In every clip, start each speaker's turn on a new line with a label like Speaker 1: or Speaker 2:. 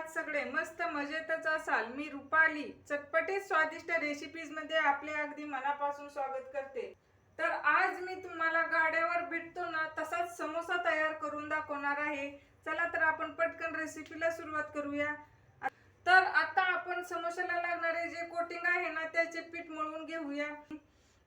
Speaker 1: आहात सगळे मस्त मजेतच असाल. मी रुपाली चटपटीत स्वादिष्ट रेसिपीजमध्ये आपले अगदी मनापासून स्वागत करते. तर आज मी तुम्हाला गाड्यावर भेटतो ना तसाच समोसा तयार करून दाखवणार आहे. चला तर आपण पटकन रेसिपीला सुरुवात करूया. तर आता आपण समोसाला लागणारे जे कोटिंग आहे ना त्याचे पीठ मळून घेऊया.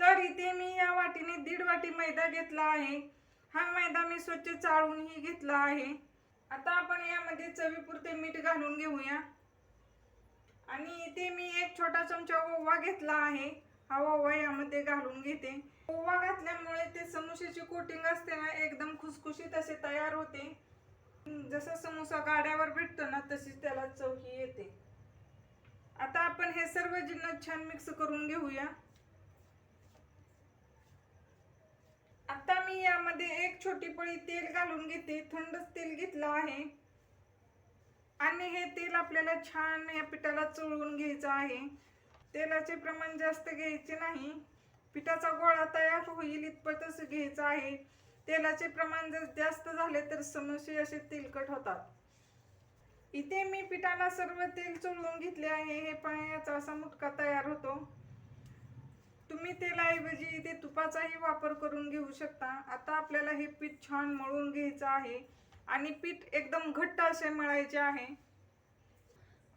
Speaker 1: तर इथे मी या वाटीने दीड वाटी मैदा घेतला आहे. हा मैदा मी स्वच्छ चाळूनही घेतला आहे. आता आपण यामध्ये चवीपुरते मीठ घालून घेऊया. आणि इथे मी एक छोटा चमचा ओवा घेतला आहे. हा ओवा यामध्ये घालून घेते. ओवा घातल्यामुळे ते समोश्याची कोटिंग असते ना एकदम खुसखुशीत असे तयार होते. जसा समोसा गाड्यावर भेटतो ना तशीच त्याला चव ही येते. आता आपण हे सर्व जिन्नस छान मिक्स करून घेऊया. आता मी यामध्ये एक छोटी पळी तेल घालून घेते. थंडच तेल घेतलं आहे. आणि हे तेल आपल्याला छान या पिठाला चोळून घ्यायचं आहे. तेलाचे प्रमाण जास्त घ्यायचे नाही. पिठाचा गोळा तयार होईल इतपतच घ्यायचं आहे. तेलाचे प्रमाण जर जास्त झाले तर समोसे असे तेलकट होतात. इथे मी पिठाला सर्व तेल चोळून घेतले आहे. हे पाण्याचा असा मुटका तयार होतो. तुम्ही तेलाऐवजी इथे तुपाचाही वापर करून घेऊ शकता. आता आपल्याला हे पीठ छान मळून घ्यायचं आहे आणि पीठ एकदम घट्ट असे मळायचे आहे.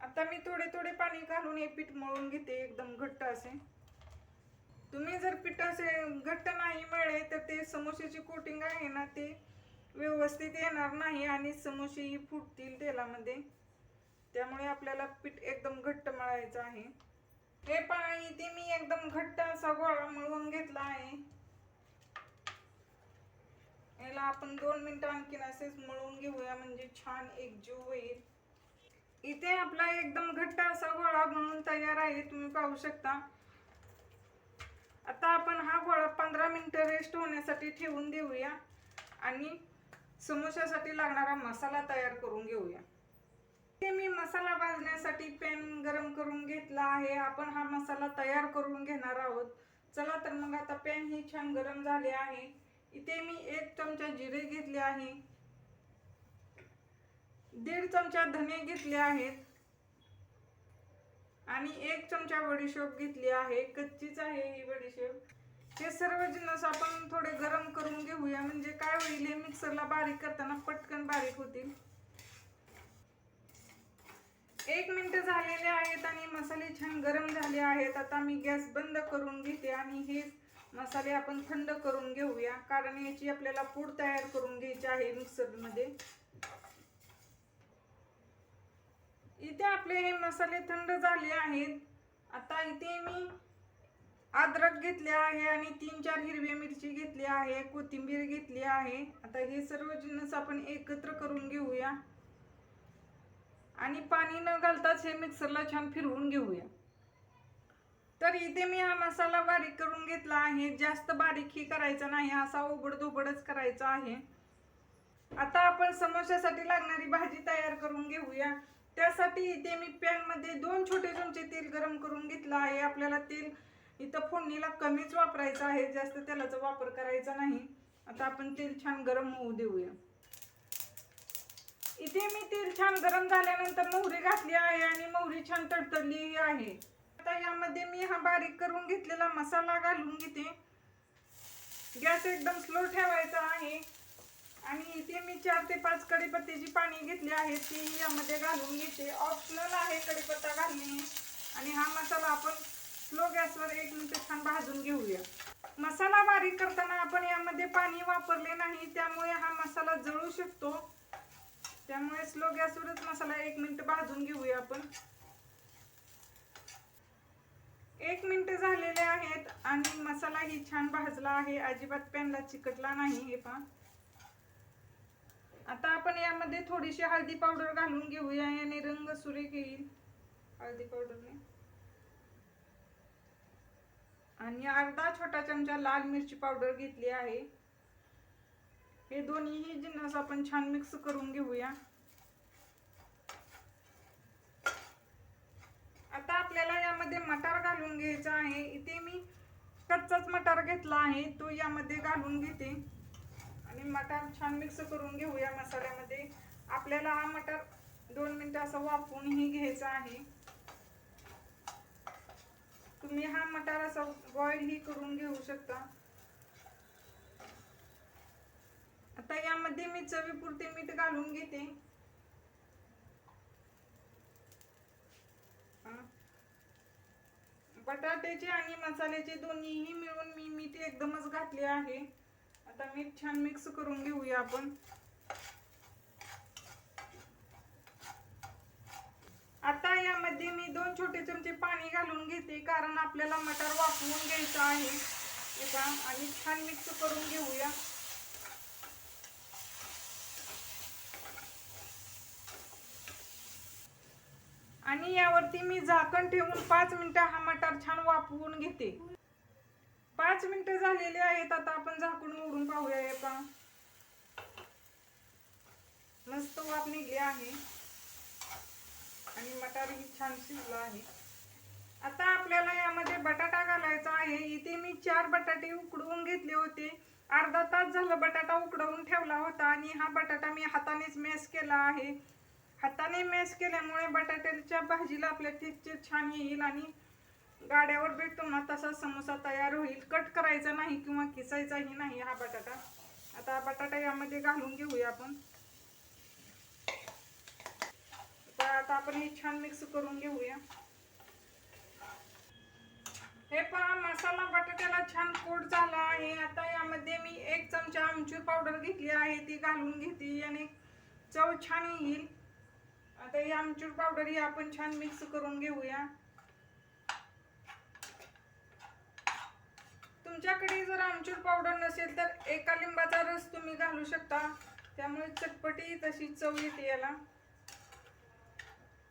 Speaker 1: आता मी थोडे थोडे पाणी घालून हे पीठ मळून घेते एकदम घट्ट असे. तुम्ही जर पीठ असे घट्ट नाही मळले तर ते समोसेची कोटिंग आहे ना ते व्यवस्थित येणार नाही आणि समोसेही फुटतील तेलामध्ये. त्यामुळे आपल्याला पीठ एकदम घट्ट मळायचं आहे. हे पहा इथे मी एकदम घट्ट असा गोळा मळून घेतला आहे. याला आपण दोन मिनटं आणखीन असेच मळून घेऊया म्हणजे छान एकजीव होईल. इथे आपला एकदम घट्ट असा गोळा म्हणून तयार आहे तुम्ही पाहू शकता. आता आपण हा गोळा पंधरा मिनटं रेस्ट होण्यासाठी ठेवून देऊया आणि समोशासाठी लागणारा मसाला तयार करून घेऊया. मी मसाला भाजण्यासाठी पॅन गरम करून घेतला आहे. आपण हा मसाला तयार करून घेणार आहोत. चला तर मग आता पॅन ही छान गरम झाले आहे. इथे मी एक चमचा जिरे घेतले आहे. दीड चमचा धने घेतले आहेत. आणि एक चमचा बडीशेप घेतली आहे. कच्चीच आहे ही बडीशेप हे सर्व जिन्नस आपण थोडे गरम करून घेऊया. म्हणजे काय होईल हे मिक्सरला बारीक करताना पटकन बारीक होतील. एक मिनिट झालेले आहेत आणि मसाले छान गरम झाले आहेत. आता मी गॅस बंद करून घेते आणि हे मसाले आपण थंड करून घेऊया. कारण याची आपल्याला पूड तयार करून घ्यायची आहे मिक्सरमध्ये. इथे आपले हे मसाले थंड झाले आहेत. आता इथे मी अद्रक घेतले आहे आणि तीन चार हिरवी मिरची घेतली आहे कोथिंबीर घेतली आहे. आता हे सर्व जिन्नस आपण एकत्र करून घेऊया. आणि पाणी न घालताच हे मिक्सरला छान फिरवून घेऊया. तर इथे मी हा मसाला बारीक करून घेतला आहे. जास्त बारीकही करायचा नाही असा उबड करायचा आहे. आता आपण समोश्यासाठी लागणारी भाजी तयार करून घेऊया. त्यासाठी इथे मी पॅनमध्ये दोन छोटे चमचे तेल गरम करून घेतलं आहे. आपल्याला तेल इथं फोडणीला कमीच वापरायचं आहे. जास्त तेलाचा वापर करायचा नाही. आता आपण तेल छान गरम होऊ देऊया. इथे मी तेल छान गरम झाल्यानंतर मोहरी घातली आहे आणि मोहरी छान तडतडली आहे. आता यामध्ये मी हा बारीक करून घेतलेला मसाला घालून घेते. गॅस एकदम स्लो ठेवायचा आहे. आणि इथे मी चार ते पाच कढीपत्त्याची पाणी घेतली आहे ती यामध्ये घालून घेते. ऑप्शनल आहे कढीपत्ता घालणे. आणि हा मसाला आपण स्लो गॅसवर एक मिनिट छान भाजून घेऊया. मसाला बारीक करताना आपण यामध्ये पाणी वापरले नाही त्यामुळे हा मसाला जळू शकतो. त्यामुळे स्लो गॅसवरच मसाला एक मिनिट भाजून घेऊया आपण. एक मिनिट झालेले आहेत आणि मसाला ही छान भाजला आहे. अजिबात पॅनला चिकटला नाही हे पहा. आता आपण यामध्ये थोडीशी हळदी पावडर घालून घेऊया. याने रंग सुरेख येईल. हळदी पावडरने आणि अर्धा छोटा चमचा लाल मिरची पावडर घेतली आहे. हे दोन्हीही जिन्नस आपण छान मिक्स करून घेऊया. आता आपल्याला यामध्ये मटार घालून घ्यायचा आहे. इथे मी कच्चाच मटार घेतला आहे. तो यामध्ये घालून घेते. आणि मटार छान मिक्स करून घेऊया मसाल्यामध्ये. आपल्याला हा मटार दोन मिनटं असं वाफवूनही घ्यायचं आहे. तुम्ही हा मटार असा बॉईलही करून घेऊ शकता. आता यामध्ये मी चवीपुरते मीठ घालून घेते. बटाट्याचे आणि मसाल्याचे दोन्हीही मिळून मी मीठ एकदमच घातले आहे. आता मीठ छान मिक्स करून घेऊया आपण. आता यामध्ये मी दोन छोटे चमचे पाणी घालून घेते कारण आपल्याला मटार वाफवून घ्यायचं आहे. आणि छान मिक्स करून घेऊया आणि यावरती मी झाकण ठेवून पाच मिनिटं हा मटार छान वाफवून घेते. पाच मिनिटं झालेली आहेत आता आपण झाकून उघडून पाहूया हे मस्त वाफ निघली आहे. आणि मटारही छान शिजला आहे. आता आपल्याला यामध्ये बटाटा घालायचा आहे. इथे मी चार बटाटे उकडवून घेतले होते. अर्धा तास झालं बटाटा उकडवून ठेवला होता आणि हा बटाटा मी हातानेच मेस केला आहे. हाताने मॅश केल्यामुळे बटाट्याच्या भाजीला आपल्या टेक्चर छान येईल आणि गाड्यावर भेटतो ना तसा समोसा तयार होईल. कट करायचा नाही किंवा किसायचाही नाही हा बटाटा. आता बटाटा यामध्ये घालून घेऊया आपण. आता आपण हे छान मिक्स करून घेऊया. हे पहा मसाला बटाट्याला छान कोट झाला आहे. आता यामध्ये मी एक चमचा आमचूर पावडर घेतली आहे. ती घालून घेते याने चव छान येईल. आता ही आमचूर पावडर ही आपण छान मिक्स करून घेऊया. तुमच्याकडे जर आमचूर पावडर नसेल तर एका लिंबाचा रस तुम्ही घालू शकता. त्यामुळे चटपटी तशी चव येते याला.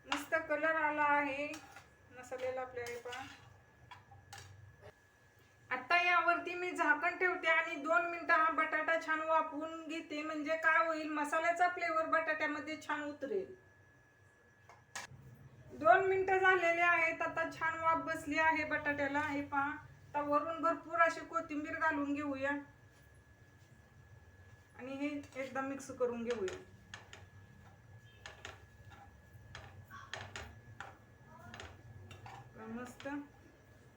Speaker 1: मस्त कलर आला आहे. मसाल्याला आपल्या पहा. आता यावरती मी झाकण ठेवते आणि दोन मिनटं हा बटाटा छान वाफवून घेते. म्हणजे काय होईल? मसाल्याचा फ्लेवर बटाट्यामध्ये छान उतरेल. दोन मिनटं झालेले आहेत आता छान वाफ बसली आहे बटाट्याला. हे पहा आता वरून भरपूर अशी कोथिंबीर घालून घेऊया. आणि हे एकदा मिक्स करून घेऊया. मस्त.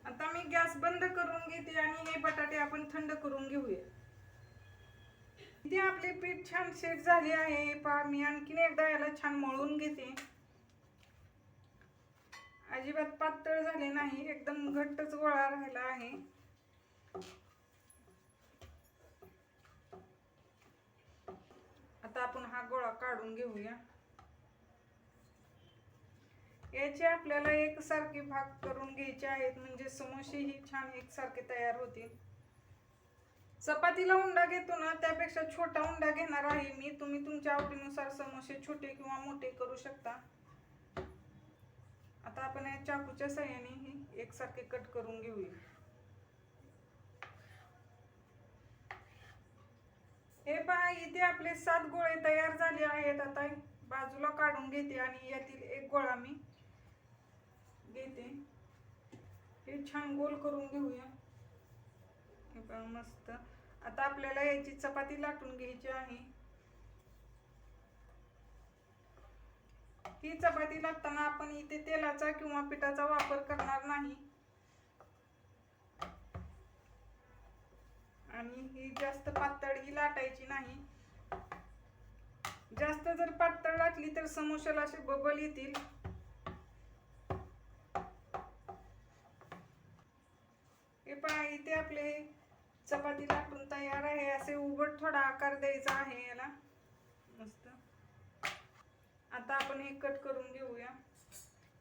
Speaker 1: आता मी गॅस बंद करून घेते आणि हे बटाटे आपण थंड करून घेऊया. इथे आपले पीठ छान सेट झाले आहे. पहा मी आणखीन एकदा याला छान मळून घेते. अजिबात पातळ झाले नाही एकदम घट्टच गोळा राहिला आहे. आता आपण हा गोळा काढून घेऊया. याचे आपल्याला एकसारखे भाग करून घ्यायचे आहेत म्हणजे समोसे ही छान एकसारखे तयार होतील. चपातीला उंडा घेतो ना त्यापेक्षा छोटा उंडा घेणार आहे मी. तुम्ही तुमच्या आवडीनुसार समोसे छोटे किंवा मोठे करू शकता. आता आपण या चाकूच्या साह्याने ही एकसारखे कट करून घेऊया. हे पहा इथे आपले सात गोळे तयार झाले आहेत. आता बाजूला काढून घेते आणि यातील एक गोळा मी घेते. हे छान गोल करून घेऊया. हे पहा मस्त. आता आपल्याला याची चपाती लाटून घ्यायची आहे. ही चपाती लागताना आपण इथे तेलाचा किंवा पिठाचा वापर करणार नाही. आणि ही जास्त पातळ ही लाटायची नाही. जास्त जर पातळ लाटली तर समोशाला असे बबल येतील. हे पहा इथे आपले चपाती लाटून तयार आहे. असे उघड थोडा आकार द्यायचा आहे याला. आता आपण हे कट करून घेऊया.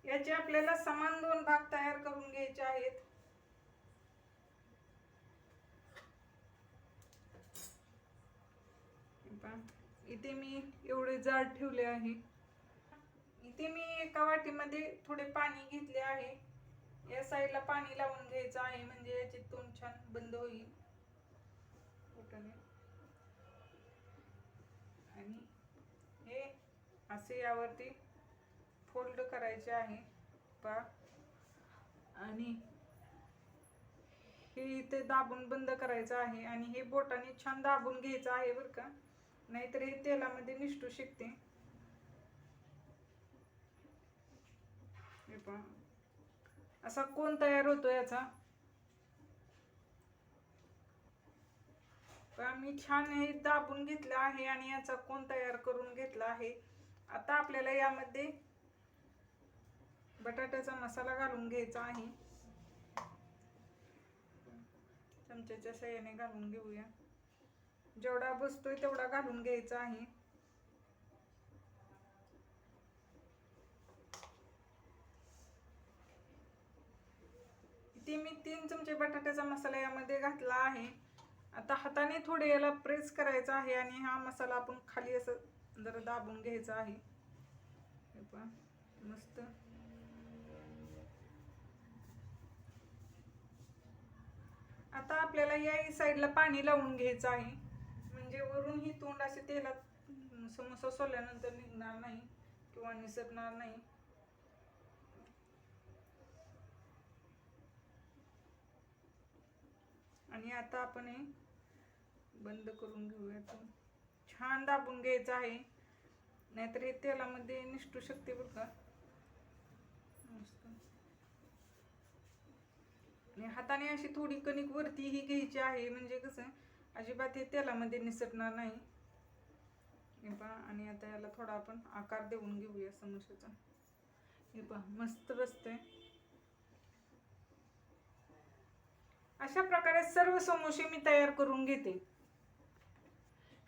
Speaker 1: याचे आपल्याला समान दोन भाग तयार करून घ्यायचे आहेत. इथे मी एवढे जाड ठेवले आहे. इथे मी एका वाटीमध्ये थोडे पाणी घेतले आहे. या साईडला पाणी लावून घ्यायचं आहे म्हणजे याचे तोंड छान बंद होईल बोटाने. आणि हे असे यावरती फोल्ड करायचे आहे. पा. आणि हे इथे दाबून बंद करायचं आहे आणि हे बोटाने छान दाबून घ्यायचं आहे बरं का. नाहीतर हे तेलामध्ये निष्ठू शकते. हे पहा. असा कोण तयार होतो याचा? मी छान हे दाबून घेतलं आहे आणि याचा कोण तयार करून घेतला आहे? आता आपल्याला यामध्ये बटाट्याचा मसाला घालून घ्यायचा आहे. चमच्याच्या सहाय्याने घालून घेऊया. जेवढा बसतोय तेवढा घालून घ्यायचा आहे. ते मी तीन चमचे बटाट्याचा मसाला यामध्ये घातला आहे. आता हाताने थोडे याला प्रेस करायचा आहे आणि हा मसाला आपण खाली असं जरा दाबून घ्यायचं आहे. हे पहा, मस्त. आता आपल्याला या साईडला पाणी लावून घ्यायचं आहे. म्हणजे वरून ही तोंड असे तेलात समोसा सोल्यानंतर निघणार नाही किंवा निसरणार नाही. आणि आता आपण हे बंद करून घेऊया छान दाबून घ्यायचं आहे. नाहीतर हे तेलामध्ये निष्ठू शकते बरं का. मस्त आणि हाताने अशी थोडी कणिक वरती ही घ्यायची आहे. म्हणजे कसं अजिबात हे तेलामध्ये निसटणार नाही. हे पहा आणि आता याला थोडा आपण आकार देऊन घेऊया समोशाचा हे पहा मस्त बसतंय. अशा प्रकारे सर्व समोसे मी तयार करून घेते.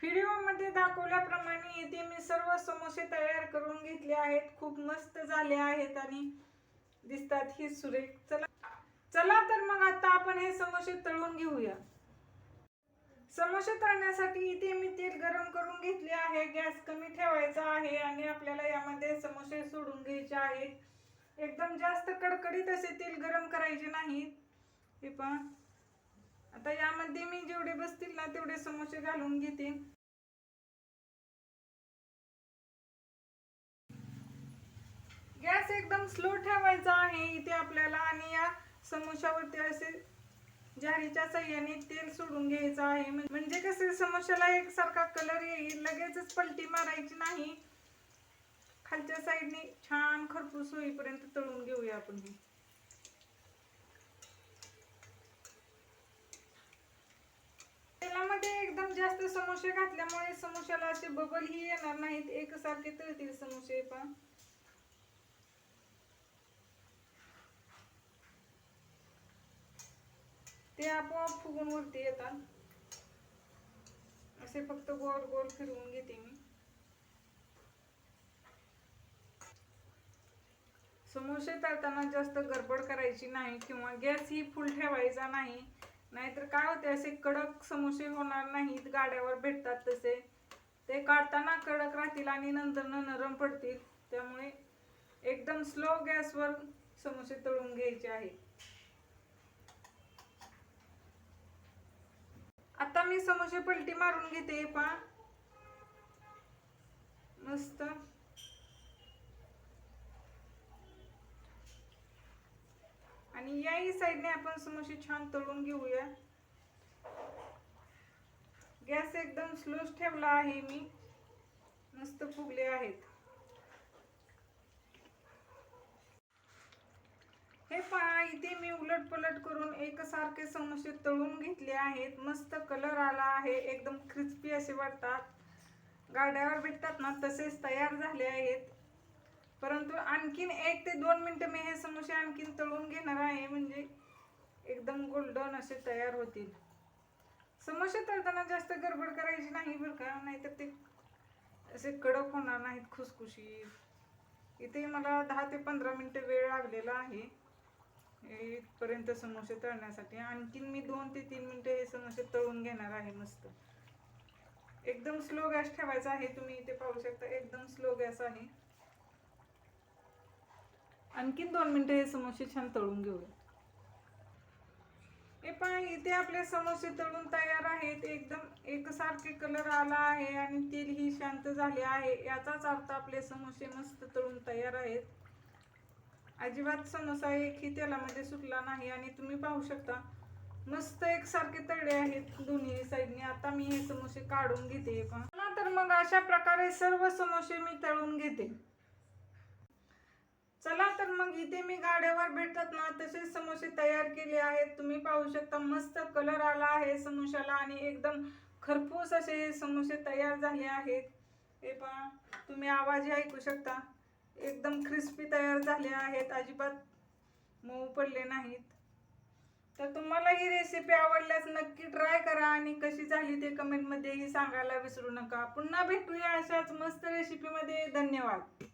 Speaker 1: व्हिडिओमध्ये दाखवल्याप्रमाणे इथे मी सर्व समोसे तयार करून घेतले आहेत. खूप मस्त झाले आहेत आणि दिसतात ही सुरेख. चला चला तर मग आता आपण हे समोसे तळून घेऊया. समोसे तळण्यासाठी इथे मी तेल गरम करून घेतले आहे. गॅस कमी ठेवायचा आहे आणि आपल्याला यामध्ये समोसे सोडून घ्यायचे आहेत. एकदम जास्त कडकडीत असे तेल गरम करायचे नाहीत. हे पण आता यामध्ये मी जेवढे बसतील ना तेवढे समोसे घालून घेते. गॅस एकदम स्लो ठेवायचा आहे इथे आपल्याला आणि या समोशावरती असे जारीच्या सह्याने तेल सोडून घ्यायचं आहे. म्हणजे कसे समोशाला एकसारखा कलर येईल लगेचच पलटी मारायची नाही. खालच्या साईडने छान खरपूस होईपर्यंत तळून घेऊया आपण हे तेलामध्ये एकदम जास्त समोसे घातल्यामुळे समोशाला असे बबल ही येणार नाहीत. एकसारखे तळतील समोसे पण. ते आपोआप फुगून वरती येतात. असे फक्त गोल गोल फिरवून घेते मी. समोसे तळताना जास्त गडबड करायची नाही किंवा गॅस ही फुल ठेवायचा नाही. नाहीतर काय होते असे कडक समोसे होणार नाहीत. गाड्यावर भेटतात तसे. ते काढताना कडक राहतील आणि नंतर नरम पडतील. त्यामुळे एकदम स्लो गॅसवर समोसे तळून घ्यायचे आहे आता मी समोसे पलटी मारून घेते पा मस्त. आणि याही साईडने आपण समोसे छान तळून घेऊया. गॅस एकदम स्लोच ठेवला आहे मी. मस्त फुगले आहेत. हे पहा इथे मी उलट पलट करून एकसारखे समोसे तळून घेतले आहेत. मस्त कलर आला आहे. एकदम क्रिस्पी असे वाटतात. गाड्यावर भेटतात ना तसेच तयार झाले आहेत. परंतु आणखीन एक ते दोन मिनटं मी हे समोसे आणखीन तळून घेणार आहे. म्हणजे एकदम गोल्डन असे तयार होतील. समोसे तळताना जास्त गडबड करायची नाही बरं का नाहीतर ते असे कडक होणार नाहीत खुसखुशी. इथे मला दहा ते पंधरा मिनटं वेळ लागलेला आहे इथपर्यंत समोसे तळण्यासाठी. आणखीन मी दोन ते तीन मिनटं हे समोसे तळून घेणार आहे मस्त. एकदम स्लो गॅस ठेवायचा आहे तुम्ही इथे पाहू शकता एकदम स्लो गॅस आहे. आणखीन दोन मिनटं हे समोसे छान तळून घेऊया. हे पहा इथे आपले समोसे तळून तयार आहेत. एकदम एकसारखे कलर आला आहे आणि तेल ही शांत झाले आहे. याचाच अर्थ आपले समोसे मस्त तळून तयार आहेत. अजिबात समोसा एकही तेलामध्ये सुटला नाही आणि तुम्ही पाहू शकता मस्त एकसारखे तळले आहेत दोन्ही साईडने. आता मी हे समोसे काढून घेते पण तर मग अशा प्रकारे सर्व समोसे मी तळून घेते. चला तर मग इथे मी गाड्यावर भेटतात ना तसेच समोसे तयार केले आहेत. तुम्ही पाहू शकता मस्त कलर आला आहे समोशाला आणि एकदम खरपूस असे समोसे तयार झाले आहेत. हे पहा तुम्ही आवाजही ऐकू शकता. एकदम क्रिस्पी तयार झाले आहेत. अजिबात मऊ पडले नाहीत. तर तुम्हाला ही रेसिपी आवडल्यास नक्की ट्राय करा आणि कशी झाली ते कमेंटमध्येही सांगायला विसरू नका. पुन्हा भेटूया अशाच मस्त रेसिपीमध्ये धन्यवाद.